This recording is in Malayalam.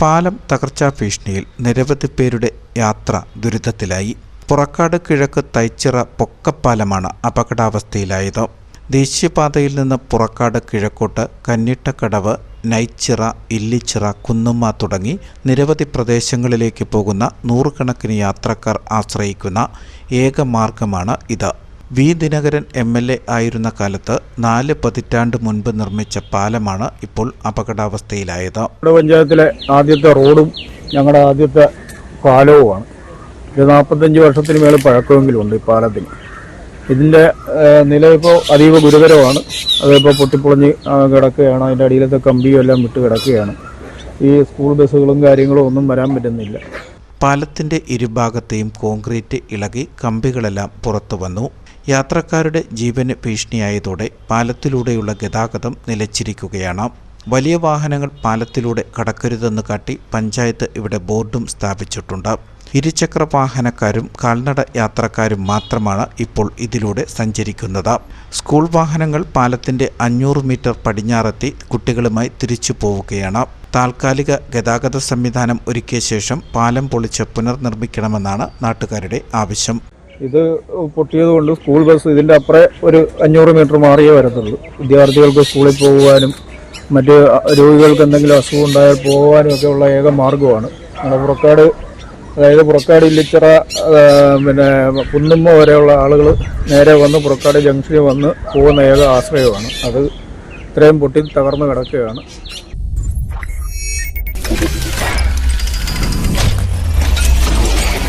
പാലം തകർച്ചാ ഭീഷണിയിൽ നിരവധി പേരുടെ യാത്ര ദുരിതത്തിലായി. പുറക്കാട് കിഴക്ക് തൈച്ചിറ പൊക്കപ്പാലമാണ് അപകടാവസ്ഥയിലായത്. ദേശീയപാതയിൽ നിന്ന് പുറക്കാട് കിഴക്കോട്ട് കന്നിട്ടക്കടവ് നൈച്ചിറ ഇല്ലിച്ചിറ കുന്നുമ്മ തുടങ്ങി നിരവധി പ്രദേശങ്ങളിലേക്ക് പോകുന്ന നൂറുകണക്കിന് യാത്രക്കാർ ആശ്രയിക്കുന്ന ഏക മാർഗമാണ് ഇത്. V. Dinakaran M. L. A. ആയിരുന്ന കാലത്ത് നാല് പതിറ്റാണ്ട് മുൻപ് നിർമ്മിച്ച പാലമാണ് ഇപ്പോൾ അപകടാവസ്ഥയിലായത്. നമ്മുടെ പഞ്ചായത്തിലെ ആദ്യത്തെ റോഡും ഞങ്ങളുടെ ആദ്യത്തെ പാലവുമാണ്. ഇത് നാൽപ്പത്തഞ്ച് വർഷത്തിന് മേൽ പഴക്കമെങ്കിലും ഉണ്ട് ഈ പാലത്തിന്. ഇതിന്റെ നില ഇപ്പോൾ അതീവ ഗുരുതരമാണ്. അതിപ്പോൾ പൊട്ടിപ്പൊളിഞ്ഞ് കിടക്കുകയാണ്. അതിന്റെ അടിയിലത്തെ കമ്പിയും എല്ലാം വിട്ട് കിടക്കുകയാണ്. ഈ സ്കൂൾ ബസ്സുകളും കാര്യങ്ങളും ഒന്നും വരാൻ പറ്റുന്നില്ല. പാലത്തിന്റെ ഇരുഭാഗത്തെയും കോൺക്രീറ്റ് ഇളകി കമ്പികളെല്ലാം പുറത്തു വന്നു. യാത്രക്കാരുടെ ജീവന് ഭീഷണിയായതോടെ പാലത്തിലൂടെയുള്ള ഗതാഗതം നിലച്ചിരിക്കുകയാണ്. വലിയ വാഹനങ്ങൾ പാലത്തിലൂടെ കടക്കരുതെന്ന് കാട്ടി പഞ്ചായത്ത് ഇവിടെ ബോർഡും സ്ഥാപിച്ചിട്ടുണ്ട്. ഇരുചക്ര വാഹനക്കാരും കാൽനട യാത്രക്കാരും മാത്രമാണ് ഇപ്പോൾ ഇതിലൂടെ സഞ്ചരിക്കുന്നത്. സ്കൂൾ വാഹനങ്ങൾ പാലത്തിന്റെ അഞ്ഞൂറ് മീറ്റർ പടിഞ്ഞാറെത്തി കുട്ടികളുമായി തിരിച്ചു പോവുകയാണ്. താൽക്കാലിക ഗതാഗത സംവിധാനം ഒരുക്കിയ ശേഷം പാലം പൊളിച്ച് പുനർനിർമ്മിക്കണമെന്നാണ് നാട്ടുകാരുടെ ആവശ്യം. ഇത് പൊട്ടിയത് കൊണ്ട് സ്കൂൾ ബസ് ഇതിന്റെ അപ്പുറേ ഒരു അഞ്ഞൂറ് മീറ്റർ മാറിയേ വരത്തുള്ളൂ. വിദ്യാർത്ഥികൾക്ക് സ്കൂളിൽ പോകുവാനും മറ്റ് രോഗികൾക്ക് എന്തെങ്കിലും അസുഖം ഉണ്ടായാൽ പോകാനും ഒക്കെ ഉള്ള ഏക മാർഗമാണ് നമ്മുടെ പുറക്കാട് അതായത് പുറക്കാട് ഇല്ലിച്ചിറ പിന്നെ കുന്നുമ്മ വരെയുള്ള ആളുകൾ നേരെ വന്ന് പുറക്കാട് ജംഗ്ഷനിൽ വന്ന് പോകുന്ന ഏക ആശ്രയമാണ്. അത് ഇത്രയും പൊട്ടി തകർന്ന് കിടക്കുകയാണ്.